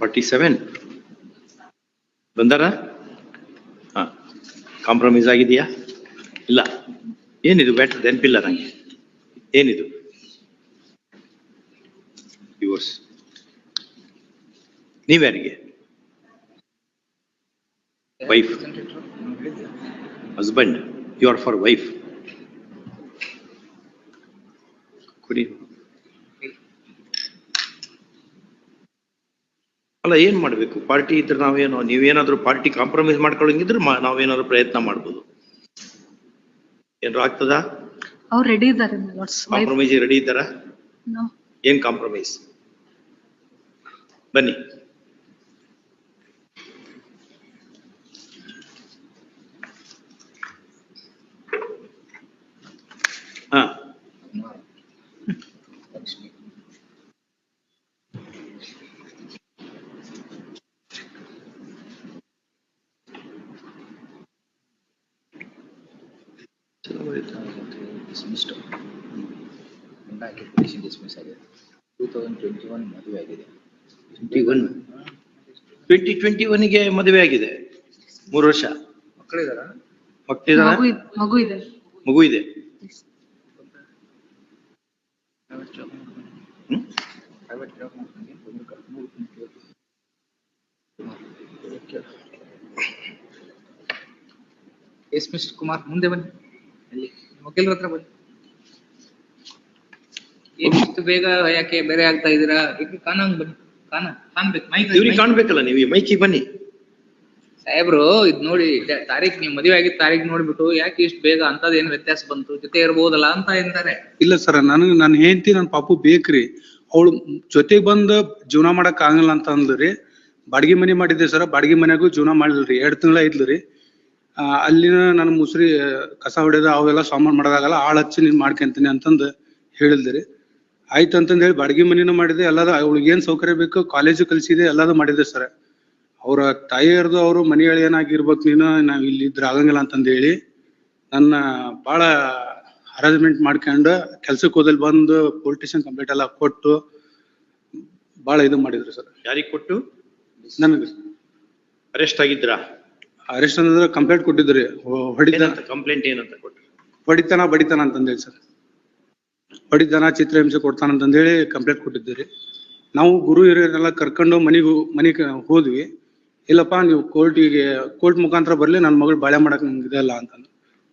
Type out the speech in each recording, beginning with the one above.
Forty seven ಬಂದಾರ? ಹಾ compromise ಆಗಿದೆಯಾ ಇಲ್ಲ. ಏನಿದು ಬ್ಯಾಟ್ರಿ ನೆನಪಿಲ್ಲ ನಂಗೆ ಏನಿದು? Divorce ನೀವ್ಯಾರಿಗೆ wife husband you are for wife ಕುಡಿ. ಅಲ್ಲ ಏನ್ ಮಾಡ್ಬೇಕು? ಪಾರ್ಟಿ ಇದ್ರೆ ನಾವೇನು ನೀವೇನಾದ್ರೂ ಪಾರ್ಟಿ ಕಾಂಪ್ರಮೈಸ್ ಮಾಡ್ಕೊಳ್ಳಂಗಿದ್ರೆ ನಾವೇನಾದ್ರೂ ಪ್ರಯತ್ನ ಮಾಡ್ಬೋದು. ಏನಾದ್ರು ಆಗ್ತದ? ಅವ್ರು ರೆಡಿ ಇದ್ದಾರೆ ಕಾಂಪ್ರಮೈಸ್ ರೆಡಿ ಇದ್ದಾರಾ? ಏನ್ ಕಾಂಪ್ರಮೈಸ್ ಬನ್ನಿ ಹಾ ಡಿಸ್ಮಿಸ್ಡ್ ಗಂಡ ಹಾಕಿ ಪೊಲೀಸಿಂಗ್ ಡಿಸ್ಮಿಸ್ ಆಗಿದೆ ಟೂ ತೌಸಂಡ್ ಟ್ವೆಂಟಿ ಒನ್ ಮದುವೆ ಆಗಿದೆ ಟ್ವೆಂಟಿ ಒನ್ ಟ್ವೆಂಟಿ ಟ್ವೆಂಟಿ ಒನ್ಗೆ ಮದುವೆ ಆಗಿದೆ ಮೂರು ವರ್ಷ ಮಕ್ಕಳಿದಾರ ಮಕ್ಕಳಿದಾರ ಮಗು ಇದ್- ಮಗು ಇದೆ. ಎಸ್ ಮಿಸ್ಟರ್ ಕುಮಾರ್ ಮುಂದೆ ಬನ್ನಿ ವಕೀಲರ ಹತ್ರ ಬನ್ನಿ. ಏನಿಷ್ಟು ಇಷ್ಟು ಬೇಗ ಯಾಕೆ ಬೇರೆ ಆಗ್ತಾ ಇದೀರಾ ಈಗ ಕಾಣಂಗ್ ಬನ್ನಿ. ಕಾಣ ಕಾಣ್ಬೇಕು. ಮೈಕ್ ಇವ್ರಿಗೆ ಕಾಣ್ಬೇಕಲ್ಲ ನೀವು. ಈ ಮೈಕಿಗೆ ಬನ್ನಿ. ಸಾಹೇಬ್ರು ಇದ್ ನೋಡಿ ತಾರೀಕ್ ತಾರೀಖ್ ನೀವು ಮದುವೆ ಆಗಿದ್ ತಾರೀಕ್ ನೋಡ್ಬಿಟ್ಟು ಯಾಕೆ ಇಷ್ಟು ಬೇಗ ಅಂತದ್ ಏನ್ ವ್ಯತ್ಯಾಸ ಬಂತು? ಜೊತೆ ಇರ್ಬೋದಲ್ಲ ಅಂತ ಎಂತಾರೆ. ಇಲ್ಲ ಸರ್ ನನಗೆ ನನ್ ಹೆಂಡತಿ ನನ್ನ ಪಾಪು ಬೇಕ್ರಿ. ಅವಳು ಜೊತೆಗ್ ಬಂದು ಜೀವನ ಮಾಡಕ್ ಆಗಲ್ಲ ಅಂತ ಅಂದ್ರಿ ಬಾಡಿಗೆ ಮನೆ ಮಾಡಿದ್ದೆ ಸರ್ ಬಾಡಿಗೆ ಮನೆಗೂ ಜೀವನ ಮಾಡಿಲ್ರಿ ಎರಡ್ ತಿಂಗಳ ಐತ್ಲ್ರಿ ಆ ಅಲ್ಲಿನ ನನ್ನ ಮುಸ್ರಿ ಕಸ ಹೊಡೆದ ಅವೆಲ್ಲ ಸಾಮಾನು ಮಾಡೋದಾಗಲ್ಲ ಆಳ್ ಹಚ್ಚಿ ನೀನ್ ಮಾಡ್ಕೊಂತೀನಿ ಅಂತಂದು ಹೇಳಿದ್ರಿ ಆಯ್ತು ಅಂತಂದು ಹೇಳಿ ಬಾಡಿಗೆ ಮನಿನೂ ಮಾಡಿದೆ ಎಲ್ಲದ ಅವಳಿಗೆ ಏನ್ ಸೌಕರ್ಯ ಬೇಕು ಕಾಲೇಜು ಕಲ್ಸಿದೆ ಎಲ್ಲದು ಮಾಡಿದೆ ಸರ್. ಅವ್ರ ತಾಯಿಯರ್ದು ಅವರು ಮನೆ ಏನಾಗಿರ್ಬೇಕು ನೀನು ನಾವು ಇಲ್ಲಿ ಇದ್ರ ಆಗಂಗಿಲ್ಲ ಅಂತಂದು ಹೇಳಿ ನನ್ನ ಭಾಳ ಹರಾಜ್ಮೆಂಟ್ ಮಾಡ್ಕೊಂಡು ಕೆಲ್ಸಕ್ಕೆ ಹೋದಲ್ಲಿ ಬಂದು ಪೊಲಿಟಿಷಿಯನ್ ಕಂಪ್ಲೀಟ್ ಕಂಪ್ಲೇಂಟ್ ಎಲ್ಲ ಕೊಟ್ಟು ಭಾಳ ಇದು ಮಾಡಿದ್ರು ಸರ್. ಯಾರಿಗ್ ಕೊಟ್ಟು? ನನಗೆ ಅರೆಸ್ಟ್ ಆಗಿದ್ರಾ? ಅರೆಸ್ಟ್ ಅಂದ್ರೆ ಕಂಪ್ಲೇಂಟ್ ಕೊಟ್ಟಿದ್ರಿ. ಹೊಡಿತಾನ. ಏನಂತ ಕಂಪ್ಲೇಂಟ್ ಏನಂತ ಕೊಟ್ರು? ಹೊಡಿತಾನ ಬಡಿತಾನ ಅಂತಂದೇಳಿ ಸರ್. ಹೊಡಿತಾನ ಚಿತ್ರಹಿಂಸೆ ಕೊಡ್ತಾನ ಅಂತಂದೇಳಿ ಕಂಪ್ಲೇಂಟ್ ಕೊಟ್ಟಿದ್ದೀರಿ. ನಾವು ಗುರು ಹಿರಿಯರನ್ನೆಲ್ಲ ಕರ್ಕೊಂಡು ಮನೆಗೆ ಮನೆಗೆ ಹೋದ್ವಿ. ಇಲ್ಲಪ್ಪ ನೀವು ಕೋರ್ಟಿಗೆ ಕೋರ್ಟ್ ಮುಖಾಂತರ ಬರಲಿ ನನ್ನ ಮಗಳು ಬಾಳೆ ಮಾಡಕ್ ನಂಗೆ ಇದೆಲ್ಲ ಅಂತಂದು.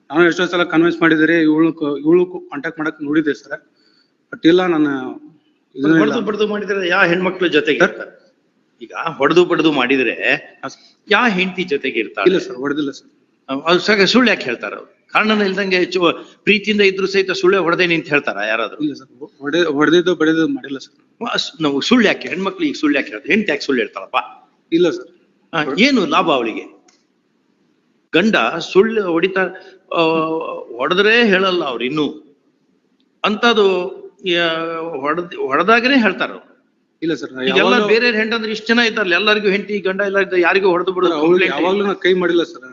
ನಾನು ಎಷ್ಟೋ ಸಲ ಕನ್ವಿನ್ಸ್ ಮಾಡಿದರೆ ಇವಳು ಇವಳು ಕಾಂಟ್ಯಾಕ್ಟ್ ಮಾಡಕ್ ನೋಡಿದೆ ಸರ್. ಬಟ್ ಇಲ್ಲ ನಾನು ಬಡ್ದು ಮಾಡಿದ್ರೆ ಯಾವ ಹೆಣ್ಮಕ್ಳ ಜೊತೆಗೆ ಇರ್ತಾರೆ? ಈಗ ಹೊಡೆದು ಬಡದು ಮಾಡಿದ್ರೆ ಯಾವ ಹೆಂಡತಿ ಜೊತೆಗೆ ಇರ್ತಾರೆ? ಇಲ್ಲ ಸರ್ ಹೊಡೆದಿಲ್ಲ ಸರ್. ಅದು ಸಾಕ ಸುಳ್ಳು ಯಾಕೆ ಹೇಳ್ತಾರ ಅವ್ರು? ಕಾರಣನ ಇಲ್ದಂಗೆ ಹೆಚ್ಚು ಪ್ರೀತಿಯಿಂದ ಇದ್ರು ಸಹಿತ ಸುಳ್ಳೆ ಹೊಡೆದೇ ನಿಂತ ಹೇಳ್ತಾರ ಯಾರಾದ್ರೂ? ಇಲ್ಲ ಸರ್ ಹೊಡೆ ಹೊಡೆದಿದ್ದು ಬಡಿದ್ದು ಮಾಡಿಲ್ಲ ಸರ್. ನಾವು ಸುಳ್ಳು ಯಾಕೆ ಹೆಣ್ಮಕ್ಳಿಗೆ ಸುಳ್ಳು ಯಾಕೆ ಹೇಳ್ತಾರೆ? ಹೆಂಡತಿ ಯಾಕೆ ಸುಳ್ಳು ಹೇಳ್ತಾರಪ್ಪ ಇಲ್ಲ ಸರ್. ಏನು ಲಾಭ ಅವಳಿಗೆ? ಗಂಡ ಸುಳ್ಳು ಹೊಡಿತಾ ಹೊಡೆದ್ರೆ ಹೇಳಲ್ಲ ಅವ್ರು ಇನ್ನು. ಅಂತದು ಹೊಡೆದ ಹೊಡೆದಾಗನೇ ಹೇಳ್ತಾರ ಅವ್ರು. ಇಲ್ಲ ಸರ್ ಎಲ್ಲ ಬೇರೆ ಹೆಂಡಂದ್ರೆ ಇಷ್ಟ ಜನ ಇದ್ದಾರಲ್ಲ ಎಲ್ಲರಿಗೂ ಹೆಂಡತಿ ಗಂಡ ಎಲ್ಲ ಇದ್ದ ಯಾರಿಗೂ ಹೊಡೆದು ಬಿಡೋದು complaint ಯಾವಾಗ್ಲೂ ನಾ ಕೈ ಮಾಡಿಲ್ಲ ಸರ್?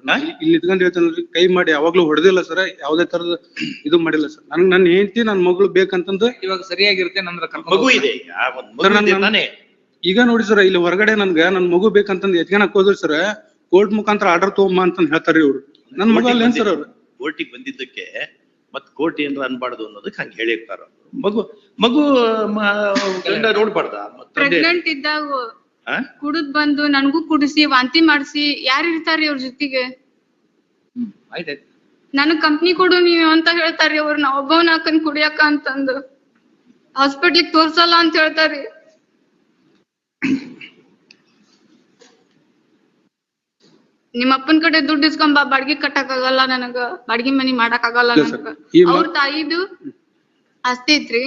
ಇಲ್ಲಿ ಇದ್ಕೊಂಡು ಹೇಳ್ತಾನೆ ಕೈ ಮಾಡಿ ಯಾವಾಗ್ಲೂ ಹೊಡೆದಿಲ್ಲ ಸರ್ ಯಾವ್ದೇ ತರದ ಇದು ಮಾಡಿಲ್ಲ ಸರ್. ನನ್ ನನ್ನ ಹೆಂಡತಿ ನನ್ನ ಮಗಳು ಬೇಕಂತಂದು ಇವಾಗ ಸರಿಯಾಗಿರುತ್ತೆ ನಂದ್ರ ಕರ್ಕೊಂಡು ಮಗು ಇದೆ ಈಗ ಒಂದ್ ಮಗು ನನ್- ಇದೆ ತಾನೇ. ಈಗ ನೋಡಿ ಸರ್ ಇಲ್ಲಿ ಹೊರಗಡೆ ನನ್ಗ ನನ್ ಮಗು ಬೇಕಂತಂದ್ ಎತ್ಕೊಳಕ್ ಹೋದ್ರು ಸರ್ ಕೋರ್ಟ್ ಮುಖಾಂತರ ಆರ್ಡರ್ ತಗೊಂಬ ಅಂತ ಹೇಳ್ತಾರ ಇವ್ರು. ನನ್ ಮಗ ಅಲ್ಲ ಏನ್ ಸರ್ ಅವ್ರು? ಕೋರ್ಟಿಗೆ ಬಂದಿದ್ದಕ್ಕೆ ಮತ್ ಕೋರ್ಟ್ ಏನ್ರ ಅನ್ಬಾರ್ದು ಅನ್ನೋದಕ್ಕೆ ಹಂಗೆ ಹೇಳಿರ್ತಾರ ಮಗು ಮಗು ಗಂಡ ನೋಡ್ಬಾರ್ದ? ಪ್ರೆಗ್ನೆಂಟ್ ಇದ್ದಾಗ ಆ? ಕುಡಿದ್ ಬಂದು ನನಗೂ ಕುಡಿಸಿ ವಾಂತಿ ಮಾಡ್ಸಿ ಯಾರು ಇರ್ತಾರ್ರಿ ಅವ್ರ ಜೊತೆಗೆ? ಆಯ್ತಾಯ್ತು. ನನಗ್ ಕಂಪ್ನಿ ಕೊಡು ನೀವು ಅಂತ ಹೇಳ್ತಾರ್ರಿ ಅವ್ರು. ನಾ ಒಬ್ಬವನ್ ಹಾಕನ್ ಕುಡಿಯಕ ಅಂತಂದು. ಹಾಸ್ಪಿಟ್ಲಿಗೆ ತೋರ್ಸಲ್ಲ ಅಂತ ಹೇಳ್ತಾರ್ರಿ. ನಿಮ್ಮ ಅಪ್ಪನ ಕಡೆ ದುಡ್ಡು ಇಸ್ಕೊಂಡ್ ಬಾ ಬಾಡ್ಗಿ ಕಟ್ಟಕ್ ಆಗಲ್ಲ ನನಗ ಬಾಡ್ಗಿ ಮನಿ ಮಾಡಕ್ ಆಗಲ್ಲ ಇಲ್ಲ sir. ನನಗ ಈ ಮ- ಅವ್ರ ತಾಯಿದು ಆಸ್ತಿ ಐತ್ರಿ.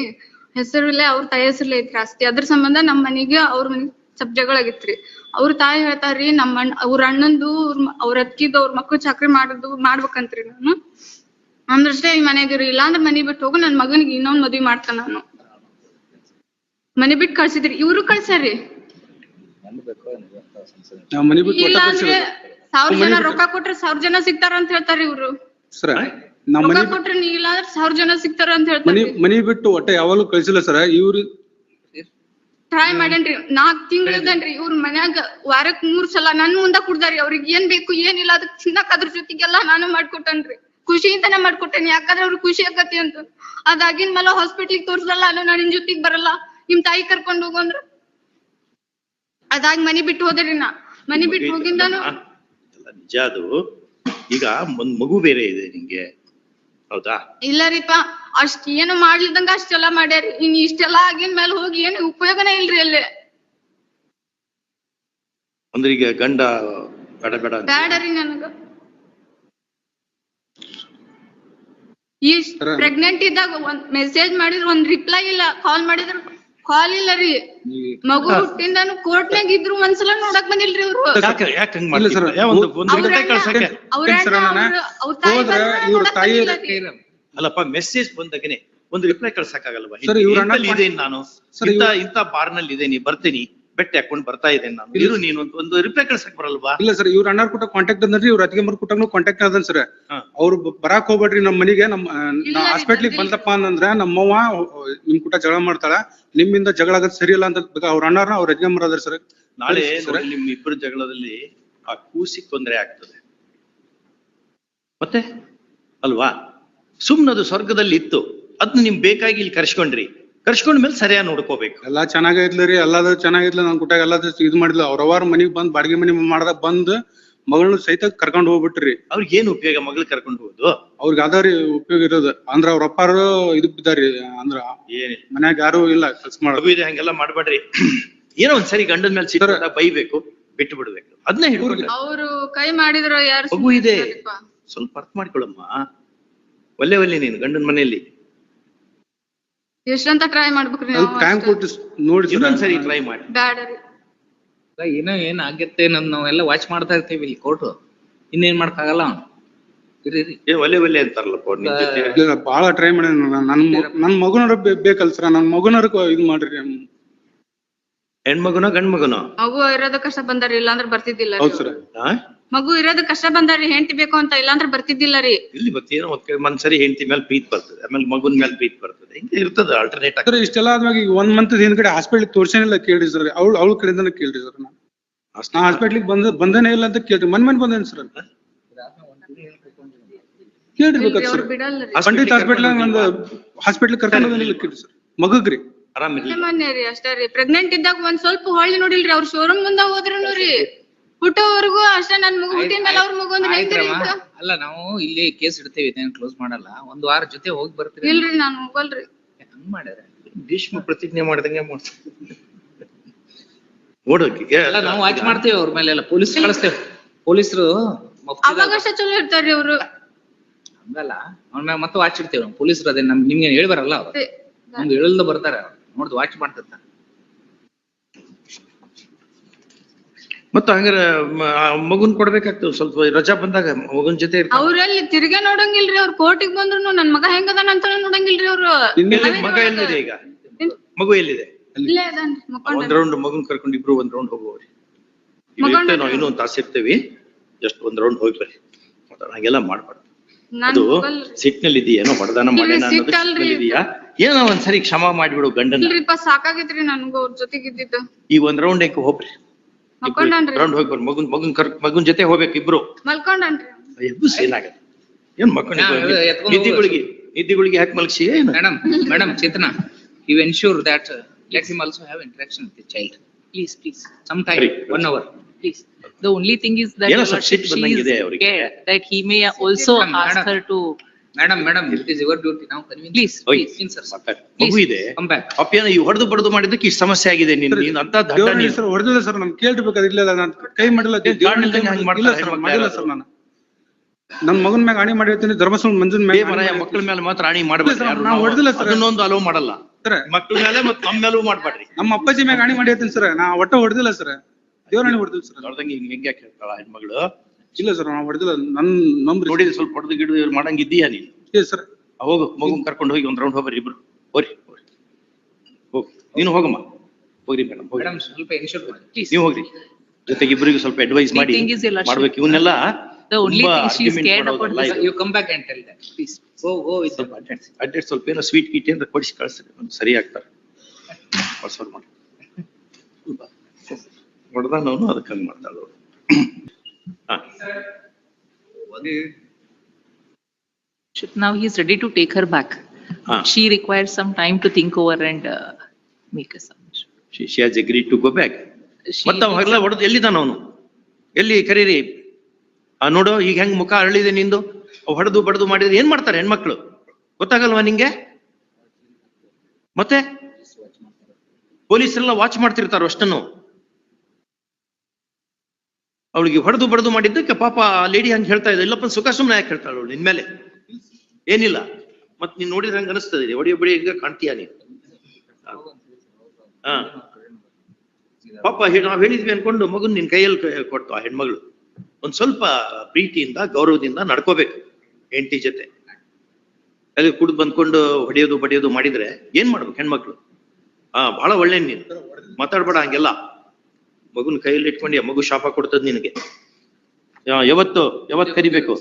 ಹೆಸರಲ್ಲೇ ಅವ್ರ ತಾಯಿ ಹೆಸರಲ್ಲೇ ಐತ್ರಿ ಆಸ್ತಿ. ಅದ್ರ ಸಂಬಂಧ ನಮ್ ಮನಿಗೆ ಅವ್ರ ಮನಿಗ್ ಸ್ವಲ್ಪ ಜಗಳ ಆಗಿತ್ರಿ ಅವ್ರ ತಾಯಿ ಹೇಳ್ತಾರ್ರಿ ನಮ್ಮ ಅಣ್ಣ ಅವ್ರ ಅಣ್ಣಂದು ಅವ್ರ ಮ- ಅವ್ರ ಅತ್ತಿದು ಅವ್ರ ಮಕ್ಳು ಚಾಕ್ರಿ ಮಾಡುದು ಮಾಡ್ಬೇಕಂತ್ರಿ ನಾನು. ಅಂದ್ರಷ್ಟೇ ಈ ಮನೆಗಿರಿ ಇಲ್ಲಾಂದ್ರ ಮನಿ ಬಿಟ್ಟು ಹೋಗು ನನ್ ಮಗನಿಗೆ ಇನ್ನೊಂದ್ ಮದ್ವಿ ಮಾಡ್ತಾನ ನಾನು. ಮನಿ ಬಿಟ್ಟು ಕಳ್ಸಿದ್ರಿ. ಇವ್ರು ಸಂಸದ ನಾವ್ ಮನಿ ಬಿಟ್ಟು ಇಲ್ಲ ಕೊಟ್ಟ ಅಂದ್ರೆ ಸಾವಿರ ಜನ ರೊಕ್ಕ ಕೊಟ್ರೆ ಸಾವಿರ ಜನ ಸಿಗ್ತಾರ ಅಂತ ಹೇಳ್ತಾರ ಇವ್ರು. ಸರ್ ನಾವ್ ರೊಕ್ಕ ಮನಿ ಕೊಟ್ರೆ ನೀ ಇಲ್ಲ ಅಂದ್ರೆ ಸಾವಿರ ಜನ ಸಿಗ್ತಾರ ಅಂತ ಮನಿ ಹೇಳ್ತಾರಿ ಮನಿ ಬಿಟ್ಟು ಒಟ್ಟ ಯಾವಾಗ್ಲೂ ಕಳ್ಸಿಲ್ಲ ಸರ್ ಇವ್ರು ಟ್ರೈ ಮಾಡೇನ್ರಿ ನಾಕ್ ತಿಂಗಳದನ್ರಿ ಇವ್ರ ಮನ್ಯಾಗ ವಾರಕ್ ಮೂರ್ ಸಲ ನನ್ ಮುಂದ ಕುಡ್ದಾರಿ ಅವ್ರಿಗೆ ಏನ್ ಬೇಕು ಏನಿಲ್ಲ ಅದಕ್ ತಿನ್ನಕ್ ಅದ್ರ ಜೊತೆಗೆಲ್ಲಾ ನಾನು ಮಾಡ್ಕೊಟ್ಟನ್ರಿ. ಖುಷಿಯಿಂದನೇ ಮಾಡ್ಕೊಟ್ಟೆನಿ ಯಾಕಂದ್ರೆ ಅವ್ರಿಗೆ ಖುಷಿ ಆಗತ್ತೆ ಅಂತ. ಅದಾಗಿನ ಮೇಲೆ ಹಾಸ್ಪಿಟ್ಲಿಗೆ ತೋರ್ಸಲ್ಲ ನಾನು ನಿನ್ ಜೊತೆಗ್ ಬರಲ್ಲ ನಿಮ್ ತಾಯಿ ಕರ್ಕೊಂಡ್ ಹೋಗು ಅಂದ್ರ. ಅದಾಗ್ ಮನಿ ಬಿಟ್ಟು ಹೋದ್ರಿ ನಾ. ಮನಿ ಬಿಟ್ಟು ಹೋಗಿಂದಾನು ಅಲ್ಲ, ನಿಜ ಅದು. ಈಗ ಒಂದ್ ಮಗು ಬೇರೆ ಇದೆ ನಿಂಗೆ. ಹೌದಾ? ಇಲ್ಲ ರೀಪ ಅಷ್ಟ್ ಏನು ಮಾಡ್ಲಿದಂಗ ಅಷ್ಟೆಲ್ಲಾ ಮಾಡ್ಯಾರಿ. ಇನ್ ಇಷ್ಟೆಲ್ಲಾ ಆಗಿನ ಮೇಲೆ ಹೋಗಿ ಏನು ಉಪಯೋಗನೇ ಇಲ್ರಿ ಅಲ್ಲಿ. ಅಂದ್ರೆ ಈಗ ಗಂಡ ಬೇಡ ಬೇಡ ಅಂತ. ಬ್ಯಾಡರಿ ನನಗ. ಈ ಪ್ರೆಗ್ನೆಂಟ್ ಇದ್ದಾಗ ಒಂದ್ ಮೆಸೇಜ್ ಮಾಡಿದ್ರ ಒಂದ್ ರಿಪ್ಲೈ ಇಲ್ಲ ಕಾಲ್ ಮಾಡಿದ್ರ. ಕಾಲ್ ಇಲ್ಲ ರೀ ಮಗು ಹುಟ್ಟಿಂದಾನು ಕೋರ್ಟ್ನಾಗ ಇದ್ರು ಒಂದ್ಸಲ ನೋಡಕ್ ಬಂದಿಲ್ರಿ ಅವ್ರು ಯಾಕೆ ಯಾಕೆ ಹಂಗ್ ಇಲ್ಲ ಸರ್, ಮಾಡ್ತಿದ್ದೆ? ಒಂದು ಒಂದು ಅವ್ರ ಗಂಟೆ ಅಣ್ಣ- ಕಳ್ಸಕ್ಕೆ. ಅವ್ರ ಏನ್ ಸರ್ ಅಣ್ಣ ಅಣ್ಣ? ಅವ್ರ- ಅವ್ರ ತಾಯಿ ಹೋದ್ರೆ ಬಂದ್ರು ಇವ್ರ ನೋಡಕ್ ತಾಯಿ- ಬಂದಿಲ್ಲ ರೀ. ಅಲ್ಲಪ್ಪ ಮೆಸೇಜ್ ಬಂದಾಗನೆ ಒಂದು ರಿಪ್ಲೈ ಕಳ್ಸಕ್ಕಾಗಲ್ವಾ? ಸರ್, ಇವ್ರ ಅಣ್ಣ ಇದೇನ್ ನಾನು. ಸರ್, ಇಂತ ಇವ್ರ- ಇಂತ ಬಾರ್ನಲ್ಲಿ ಇದೇನಿ ಬರ್ತೀನಿ. ಬೆಟ್ಟ ಹಾಕೊಂಡು ಬರ್ತಾ ಇದ್ದೇನೆ ನಾನು. ಇರು ನೀನು ಒಂದು- ಒಂದು ರಿಪ್ಲೈ ಕಳ್ಸಕ್ ಬರಲ್ವಾ? ಇಲ್ಲ ಸರ್ ಇವ್ರ ಅಣ್ಣಾರ್ ಕೂಟ ಕಾಂಟ್ಯಾಕ್ಟ್ ಅಂದ್ರಿ ಇವ್ರ ಅತ್ತಿಗೆ ಮರ್ ಕೂಟನು ಕಾಂಟ್ಯಾಕ್ಟ್ ಅದನ್ ಸರ್. ಅವ್ರು ಬರಾಕ್ ಹೋಗ್ಬೇಡ್ರಿ ನಮ್ಮ ಮನೆಗೆ ನಮ್ಮ ಹಾಸ್ಪಿಟ್ಲಿಗೆ. ಬಂದಪ್ಪ ಅಂತಂದ್ರ ನಮ್ಮವ್ವ ನಿಮ್ ಕೂಟ ಜಗಳ ಮಾಡ್ತಾಳ. ನಿಮ್ಮಿಂದ ಜಗಳ ಆಗದ್ ಸರಿ ಇಲ್ಲ ಅಂತ ಅವ್ರ ಅಣ್ಣಾರ್ನ ಅವ್ರ ಅತ್ತಿಗೆ ಮರ ಅದ್ರ ಸರ್. ನಾಳೆ ಸರ್. ನೋಡಿ ನಿಮ್ ಇಬ್ಬರು ಜಗಳದಲ್ಲಿ ಆ ಕೂಸಿಗೆ ತೊಂದರೆ ಆಗ್ತದೆ. ಮತ್ತೆ? ಅಲ್ವಾ? ಸುಮ್ನದು ಸ್ವರ್ಗದಲ್ಲಿ ಇತ್ತು. ಅದ್ನ ನಿಮ್ ಬೇಕಾಗಿ ಇಲ್ಲಿ ಕರ್ಸ್ಕೊಂಡ್ರಿ. ಕರ್ಸ್ಕೊಂಡ್ ಮೇಲೆ ಸರಿಯಾಗಿ ನೋಡ್ಕೋಬೇಕು. ಎಲ್ಲಾ ಚೆನ್ನಾಗೈತ್ಲ ರೀ ಎಲ್ಲಾದ್ರು ಚೆನ್ನಾಗೈತ್ಲ ನನ್ ಕುಟ್ಟಾಗ ಎಲ್ಲಾದ್ರು ಇದು ಮಾಡಿದ್ಲ ಅವ್ರವ್ರ ಮನಿಗ್ ಬಂದ್ ಬಾಡಿಗೆ ಮನಿ ಮಾಡ್ದಾಗ ಬಂದ್ ಮಗಳನ್ನ ಸಹಿತ ಕರ್ಕೊಂಡ್ ಹೋಗ್ಬಿಟ್ರಿ. ಅವ್ರಿಗೆ ಏನ್ ಉಪಯೋಗ ಮಗಳು ಕರ್ಕೊಂಡು ಹೋಗೋದು? ಅವ್ರಿಗೆ ಅದಾರಿ ಉಪಯೋಗ ಇರೋದು ಅಂದ್ರ ಅವ್ರ ಅಪ್ಪಾರು ಇದು ಬಿದ್ದಾರಿ ಅಂದ್ರ ಏನಿಲ್ಲ ಮನ್ಯಾಗ ಯಾರು ಇಲ್ಲ ಕೆಲ್ಸ ಮಾಡೋದು ಇದೆ ಹಂಗೆಲ್ಲ ಮಾಡ್ಬೇಡ್ರಿ ಏನೋ ಒಂದ್ಸರಿ ಗಂಡನ ಮೇಲೆ ಸಿಗ್ತಾರ ಬೈಬೇಕು ಬಿಟ್ಟು ಬಿಡ್ಬೇಕು. ಅದನ್ನೇ ಹಿಡ್ಕೊಂಡ್ರೆ ಅವರು ಕೈ ಮಾಡಿದ್ರು ಯಾರು ಮಗು ಇದೆ. ಸ್ವಲ್ಪ ಅರ್ಥ ಮಾಡ್ಕೊಳಮ್ಮ. ಒಲ್ಲೆ ಒಲ್ಲೆ ನೀನು ಗಂಡನ ಮನೆಯಲ್ಲಿ. ಎಷ್ಟಂತ ಟ್ರೈ ಮಾಡ್ಬೇಕ್ರಿ ನಾವು ಟೈಮ್ ಅಷ್ಟೇ. ಕೊಟ್ಟು ನೋಡಿ sir. ಇನ್ನೊಂದ್ಸರಿ ಟ್ರೈ ಮಾಡಿ. ಬ್ಯಾಡ್ರಿ ಅಲ್ಲ, ಏನೋ ಏನ್ ಆಗತ್ತೆ ನಮ್ ನಾವೆಲ್ಲ ವಾಚ್ ಮಾಡ್ತಾ ಇರ್ತೀವಿ ಇಲ್ಲಿ ಕೋರ್ಟ್ ಇನ್ನೇನ್ ಮಾಡಕ್ಕಾಗಲ್ಲ ಅವ್ನು. ಇರಿ ಇರಿ. ಏ ಒಲೆ ಒಲೆ ಅಂತಾರಲ್ಲಪ್ಪ ಅವ್ರು ನಿನ್ ಜೊತೆ. ಇಲ್ಲ ಬಾಳ ಟ್ರೈ ಮಾಡಿ ನನ್. ಮ- ನನ್ ಮಗುನರ ಬೇಕಲ್ ಸರ್ ನನ್ ಮಗನರ ಇದು ಮಾಡ್ರಿ ಹೆಣ್ಮಗುನೋ ಗಂಡ್ ಮಗುನೋ ಅವು ಇರೋದ ಕಷ್ಟ ಬಂದಾರಿ ಇಲ್ಲಾಂದ್ರ ಬರ್ತಿದ್ದಿಲ್ಲ ಹೌದ್ ಸರ್. ಅವ್ರು. ಮಗು ಇರೋದು ಕಷ್ಟ ಬಂದಾರಿ ಹೆಂಡತಿ ಬೇಕು ಅಂತ ಇಲ್ಲಾಂದ್ರ ಬರ್ತಿದ್ದಿಲ್ಲ ರೀ. ಇಲ್ಲಿ ಏನೋ ಒಂದ್ ಹೆಂಡತಿ ಮೇಲೆ ಪ್ರೀತಿ ಬರ್ತದೆ ಆಮೇಲೆ ಮಗುನ್ ಮೇಲೆ ಪ್ರೀತಿ ಬರ್ತದೆ ಹಿಂಗೆ ಇರ್ತದೆ ಆಲ್ಟರ್ನೇಟ್ ಸರ್ ಇಷ್ಟೆಲ್ಲ ಆದ್ಮೇಲೆ ಈಗ ಒಂದ್ ಮಂತ್ ಹಿಂದ್ಗಡೆ ಹಾಸ್ಪಿಟಲ್ ತೋರ್ಸೇನಿಲ್ಲ ಕೇಳ್ರಿ ಸರ್ ಅವ್ಳ ಅವಳ ಕಡೆಯಿಂದನೇ ಕೇಳ್ರಿ ಸರ್ ನಾನು. ನಾ ಹಾಸ್ಪಿಟ್ಲಿಗೆ ಬಂದ ಬಂದೇನೇ ಇಲ್ಲ ಅಂತ ಕೇಳ್ರಿ ಮನ್ ಮನ್ ಬಂದೇನ್ ಸರ್? ಕೇಳ್ರಿ ಬೇಕಾದ್ರೆ ಅವ್ರು ಸರ್. ಪಂಡಿತ್ ಹಾಸ್ಪಿಟ್ಲ್ ಒಂದು ಹಾಸ್ಪಿಟ್ಲ್ ಕರ್ಕೊಂಡು ಬಂದಿಲ್ಲ ಕೇಳ್ರಿ ಸರ್. ಮಗಗ್ರಿ ರೀ. ಅಷ್ಟೇ ರೀ. ಪ್ರೆಗ್ನೆಂಟ್ ಇದ್ದಾಗ ಒಂದ್ ಸ್ವಲ್ಪ ಹೊಳ್ಳಿ ನೋಡಿಲ್ರಿ ಅವ್ರ ಶೋರೂಮ್ ಮುಂದ ಹೋದ್ರೂ ರೀ. ಹುಟ್ಟೋವರೆಗೂ ಅಷ್ಟೇ ನನ್ ಮಗು ಹುಟ್ಟಿದ ಮೇಲೆ ಅವ್ರ ಮಗು ಅಂದ್ರೆ. ಅಲ್ಲ ನಾವು ಇಲ್ಲಿ ಕೇಸ್ ಇಡ್ತೇವೆ ಇದೇನ್ ಕ್ಲೋಸ್ ಮಾಡಲ್ಲ. ಒಂದ್ ವಾರ ಜೊತೆ ಹೋಗಿ ಬರ್ತೀರಿ. ಇಲ್ರಿ ನಾನ್ ಹೋಗಲ್ರಿ. ಹಂಗ್ ಮಾಡ್ಯಾರ ಭೀಷ್ಮ ಪ್ರತಿಜ್ಞೆ ಮಾಡ್ದಂಗೆ ಮಾಡ್ತಾರೆ ನೋಡೋಕೆ ಅಲ್ಲ ನಾವು ವಾಚ್ ಮಾಡ್ತೇವೆ ಅವ್ರ ಮೇಲೆ ಎಲ್ಲ ಪೊಲೀಸ್ ಕಳಿಸ್ತೇವೆ. ಪೊಲೀಸರು ಅವಾಗಷ್ಟ ಚಲೋ ಇರ್ತಾರ್ರಿ ಅವ್ರು. ಹಂಗಲ್ಲ. ಅವ್ರ ಮೇಲೆ ಮತ್ತೆ ವಾಚ್ ಇಡ್ತೇವೆ. ನಾವು ಪೊಲೀಸರು ಅದೇ ನಮ್ ನಿಮ್ಗೆ ಹೇಳಿ ಬರಲ್ಲ ಅವ್ರು. ನಮ್ದು ಹೇಳಲ್ದ ಬರ್ತಾರೆ ಅವ್ರು. ನೋಡ್ದು ವಾಚ್ ಮಾಡ್ತಿರ್ತಾರೆ. ಮತ್ತ ಹಂಗಾರ ಮಗುನ್ ಕೊಡ್ಬೇಕಾಗ್ತದ ಸ್ವಲ್ಪ ರಜಾ ಬಂದಾಗ ಮಗುನ್ ಜೊತೆ. ಅವ್ರಲ್ಲಿ ತಿರ್ಗಾ ನೋಡಂಗಿಲ್ರಿ ಅವ್ರ ಕೋರ್ಟಿಗ್ ಬಂದ್ರು ನನ್ ಮಗ ಹೆಂಗದಾನ ಅಂತ ನೋಡಂಗಿಲ್ರಿ ಅವ್ರು. ಮಗ ಎಲ್ಲಿದೆ ಈಗ? ಮಗು ಎಲ್ಲಿದೆ? ಒಂದ್ ರೌಂಡ್ ಮಗುನ್ ಕರ್ಕೊಂಡು ಇಬ್ರು ಒಂದ್ ರೌಂಡ್ ಹೋಗುವವ್ರಿ ನಾವು ಇನ್ನೂ ಒಂದ್ ತಾಸು ಇರ್ತೇವಿ. ಜಸ್ಟ್ ಒಂದ್ ರೌಂಡ್ ಹೋಗಿ ಬರ್ರಿ. ಹಂಗೆಲ್ಲ ಮಾಡ್ಬಾರ್ದು. ಅದು ಸಿಟ್ನಲ್ಲಿ ಇದೆಯೇನೋ ಏನೋ ಹೊಡೆದಾನ. ಇದೆಯಾ ಏನೋ ಒಂದ್ಸರಿ ಕ್ಷಮಾ ಮಾಡ್ಬಿಡು ಗಂಡನ ಸಾಕಾಗೈತ್ರಿ ನನ್ಗೂ ಅವ್ರ ಜೊತೆಗ್ ಇದ್ದಿದ್ದು ಈ ಒಂದ್ ರೌಂಡ್ ಏಕೆ ಹೋಗ್ರಿ. ರೌಂಡ್ ಹೋಗಿ ಬರ್ರಿ ಮಗುನ್ ಮಗುನ್ ಕರ್ ಮಗುನ್ ಜೊತೆ ಹೋಗ್ಬೇಕು ಇಬ್ರು. ಮಲ್ಕೊಂಡನ್ರಿ. ಎದ್ದು ಏನಾಗತ್ತೆ ಏನ್ ಮಕ್ಕಳು ನಿದ್ದಿಗಳಿಗೆ ನಿದ್ದಿಗಳಿಗೆ ಹಾಕಿ ಮಲಗಿಸಿ ಏನು? Madam madam Chetana you ensure that let him also have interaction with the child please please some time. One hour please the only thing is that that he may also ಬಂದಂಗಿದೆ madam madam it is your duty ನಾವು convince Please, ಓಯ್, please sir. ಮಗು ಇದೆ. Come back ಅಪ್ಪೇನ ಈ ಹೊಡೆದು ಬಡದು ಮಾಡಿದ್ದಕ್ಕೆ ಇಷ್ಟು ಸಮಸ್ಯೆ ಆಗಿದೆ ನೀನ್ ನೀನ್ ಅಂತ ದಡ್ಡ ನೀನು. ಸರ್ ಹೊಡೆದಿಲ್ಲ ಸರ್ ನನ್ ಕೇಳ್ಬೇಕಾದ್ರೆ ಇಲ್ಲ ನಾನು ಕೈ ಮಾಡಿಲ್ಲ ದೇವ್ರ ಕೈ ಹಂಗ್ ಮಾಡಿಲ್ಲ ಮಾಡ್ತಾರೆ ಸರ್ ಮಾಡಿಲ್ಲ ಯಾರಾದ್ರು? ಸರ್ ನಾನು. ನನ್ನ ಮಗನ ಮ್ಯಾಗ ಆಣಿ ಮಾಡಿರ್ತೀನಿ ಧರ್ಮಸ್ಥಳ ಮಂಜನ್ ಮ್ಯಾಗ ಮರಾಯ ಮಕ್ಕಳ ಮೇಲೆ ಮಾತ್ರ ಮಾಡಬೇಕು ಇಲ್ಲ sir, ಯಾರು ನಾವ್. ಹೊಡ್ದಿಲ್ಲ sir. ಅದನ್ನೊಂದು ಅಲೋ ಮಾಡಲ್ಲ. ಸರ್. ಮಕ್ಕಳ ಮೇಲೆ ಮತ್ತೆ ನಮ್ಮ ಮೇಲೂ ಮಾಡ್ಬೇಡ್ರಿ. ನಮ್ಮ ಅಪ್ಪಾಜಿ ಮ್ಯಾಗ ಆಣಿ ಮಾಡಿರ್ತೀನಿ ಸರ್ ನಾ ಒಟ್ಟ ಹೊಡೆದಿಲ್ಲ ಸರ್. ದೇವ್ರ ಆಣಿ ಹೊಡೆದಿಲ್ಲ ಸರ್. ನೋಡ್ದಂಗೆ ಹಿಂಗ್ ಹೆಂಗೆ ಕೇಳ್ತಾಳ ಹೆಣ್ಮಗಳು? ಇಲ್ಲ ಸರ್ ನಾವು ಹೊಡೆದಿಲ್ಲ. ನನ್ ನಂಬ್ರಿ ನೋಡಿ ಸ್ವಲ್ಪ ಹೊಡೆದು ಗಿಡದು ಮಾಡಂಗ್ ಇದ್ದೀಯಾ ನೀನು? ಇಲ್ಲ ಸರ್. ಹೋಗು ಮಗುನ್ ಕರ್ಕೊಂಡು ಹೋಗಿ ಒಂದು ರೌಂಡ್ ಹೋಗ್ರಿ ಇಬ್ರು. ಹೋರಿ ಹೋರಿ ಹೋಗಿ. ನೀನು ಹೋಗಮ್ಮ. ಹೋಗ್ರಿ ಮೇಡಮ್ ಮೇಡಮ್ ಸ್ವಲ್ಪ ಎನ್ಶೂರ್ ಮಾಡಿ. ನೀವು ಹೋಗ್ರಿ. ಜೊತೆಗೆ ಇಬ್ಬರಿಗೂ ಸ್ವಲ್ಪ ಅಡ್ವೈಸ್ ಮಾಡಿ. thing is, your lordship, ಮಾಡ್ಬೇಕು ಇವನ್ನೆಲ್ಲ the only thing she is scared about ಇದು. You come back and tell that please oh go with ಸ್ವಲ್ಪ ಅಡ್ಡೆಡ್ ಅಡ್ಡೆಡ್ ಸ್ವಲ್ಪ ಏನೋ ಸ್ವೀಟ್ ಗೀಟ್ ಏನಾರ ಕೊಡಿಸಿ ಕಳಿಸ್ರಿ. ಒಂದು ಸರಿ ಆಗ್ತಾರೆ. ಹೊಸವ್ರು ಮಾಡಿ ಹೊಡೆದ ನಾನು ಅದಕ್ಕೆ ಹಂಗ್ ಮಾಡ್ತಾಳು now he is ready to take her back. Ah. She requires some time to think over and uh, make a submission. She has agree to go back She ಮತ್ತ needs- ಹೊಡೆದು ಎಲ್ಲಿದ್ದಾನ ಅವನು? ಎಲ್ಲಿ ಕರೀರಿ? ಆ ನೋಡು ಈಗ ಹೆಂಗ್ ಮುಖ ಅರಳಿದೆ ನಿಂದು? ಹೊಡೆದು ಬಡದು ಮಾಡಿದ್ರೆ ಏನ್ ಮಾಡ್ತಾರೆ ಹೆಣ್ಮಕ್ಳು? ಗೊತ್ತಾಗಲ್ವಾ ನಿಂಗೆ? ಮತ್ತೆ? ಪೊಲೀಸರೆಲ್ಲ ವಾಚ್ ಮಾಡ್ತಿರ್ತಾರ ಅಷ್ಟನ್ನು? ಅವಳಿಗೆ ಹೊಡೆದು ಬಡದು ಮಾಡಿದ್ದಕ್ಕೆ ಪಾಪ ಲೇಡಿ ಹಂಗೆ ಹೇಳ್ತಾ ಇದ್ದ, ಇಲ್ಲಪ್ಪ, ಸುಖ ಸುಮ್ಮನೆ ಯಾಕೆ ಹೇಳ್ತಾಳು ಅವಳು ನಿನ್ಮೇಲೆ ಏನಿಲ್ಲ. ಮತ್ ನೀನ್ ನೋಡಿದ್ರೆ ಹಂಗ ಅನಿಸ್ತದೆ ಒಡೆಯ ಬಿಡಿ ಈಗ ಕಾಣ್ತೀಯ ನೀನು? ಹಾ. ಪಾಪ ನಾವ್ ಹೇಳಿದ್ವಿ ಅನ್ಕೊಂಡು ಮಗು ನಿನ್ ಕೈಯಲ್ಲಿ ಕೊಟ್ಟು ಆ ಹೆಣ್ಮಗಳು. ಒಂದ್ ಸ್ವಲ್ಪ ಪ್ರೀತಿಯಿಂದ, ಗೌರವದಿಂದ ನಡ್ಕೋಬೇಕು ಹೆಂಡತಿ ಜೊತೆ. ಅಲ್ಲಿ ಕುಡ್ದು ಬಂದ್ಕೊಂಡು ಹೊಡೆಯೋದು ಬಡಿಯೋದು ಮಾಡಿದ್ರೆ ಏನ್ ಮಾಡ್ಬೇಕು ಹೆಣ್ಮಕ್ಳು? ಹಾ ಬಹಳ ಒಳ್ಳೆ ನೀನು. ಮಾತಾಡ್ಬೇಡ ಹಂಗೆಲ್ಲ. ಮಗುನ್ ಕೈಯಲ್ಲಿ ಇಟ್ಕೊಂಡು ಮಗು ಶಾಪ ಕೊಡ್ತದ ನಿನಗೆ. ಯಾವತ್ತು ಯಾವತ್ ಕರಿಬೇಕು?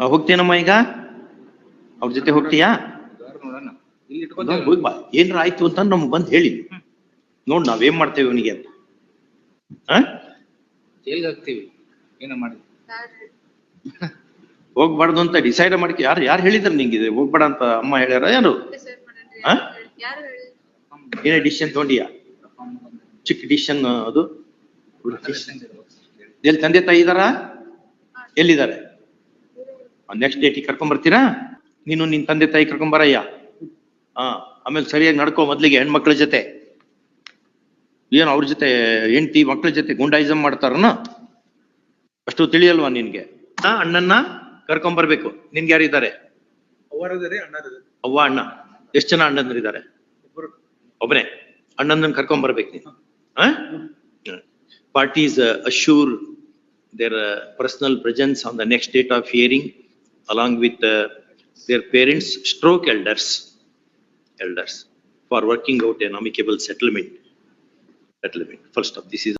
ಹೋಗ್ತೀನಮ್ಮ ಹೋಗ್ತೇನಮ್ಮ ಈಗ? ಅವ್ರ ಜೊತೆ ಹೋಗ್ತೀಯಾ? ಏನ್ರ ಆಯ್ತು ಅಂತ ನಮ್ಗ್ ಬಂದ್ ಹೇಳಿ. ನೋಡ್ ನಾವೇನ್ ಮಾಡ್ತೇವೆ ಇವನಿಗೆ ಅಂತ? ಏನ ಮಾಡಿ ಹೋಗ್ಬಾರ್ದು ಅಂತ ಡಿಸೈಡ್ ಮಾಡ್ಕೆ ಯಾರು ಯಾರು ಹೇಳಿದ್ರು ನಿಂಗಿದೆ ಹೋಗ್ಬೇಡ ಅಂತ ಅಮ್ಮ ಹೇಳ್ಯಾರ ಯಾರು? ಆ? ಯಾರು ಏನೇ ಡಿಸಿಷನ್ ತಗೊಂಡಿಯಾ? ಚಿಕ್ಕ ಡಿಸಿಷನ್ ಅದು? ಎಲ್ಲಿ ತಂದೆ ತಾಯಿ ಇದಾರ ಎಲ್ಲಿದ್ದಾರೆ? ನೆಕ್ಸ್ಟ್ ಡೇಟಿಗೆ ಕರ್ಕೊಂಡ್ ಬರ್ತೀರಾ? ನೀನು ನಿನ್ ತಂದೆ ತಾಯಿ ಕರ್ಕೊಂಡ್ ಬರಯ್ಯ. ಹಾ ಆಮೇಲೆ ಸರಿಯಾಗಿ ನಡ್ಕೋ ಮೊದ್ಲಿಗೆ ಹೆಣ್ಮಕ್ಳ ಜೊತೆ. ಏನು ಅವ್ರ ಜೊತೆ ಹೆಂಡತಿ ಮಕ್ಳ ಜೊತೆ ಗುಂಡಾಯಿಸಮ್ ಮಾಡ್ತಾರನ? ಅಷ್ಟು ತಿಳಿಯಲ್ವಾ ನಿನ್ಗೆ? ಹಾ ಅಣ್ಣನ್ನ ಕರ್ಕೊಂಡ್ ಬರ್ಬೇಕು. ನಿನ್ಗೆ ಯಾರಿದ್ದಾರೆ? ಅವ್ವ ಅಣ್ಣ. ಎಷ್ಟ್ ಜನ ಅಣ್ಣಂದ್ರಿದ್ದಾರೆ? ಒಬ್ಬನೇ ಅಣ್ಣಂದನ್ ಕರ್ಕೊಂಡ್ ಬರ್ಬೇಕು ನೀನು parties assure their personal presence on the next date of hearing along with uh, their parents stroke elders elders for working out an amicable settlement settlement first of this is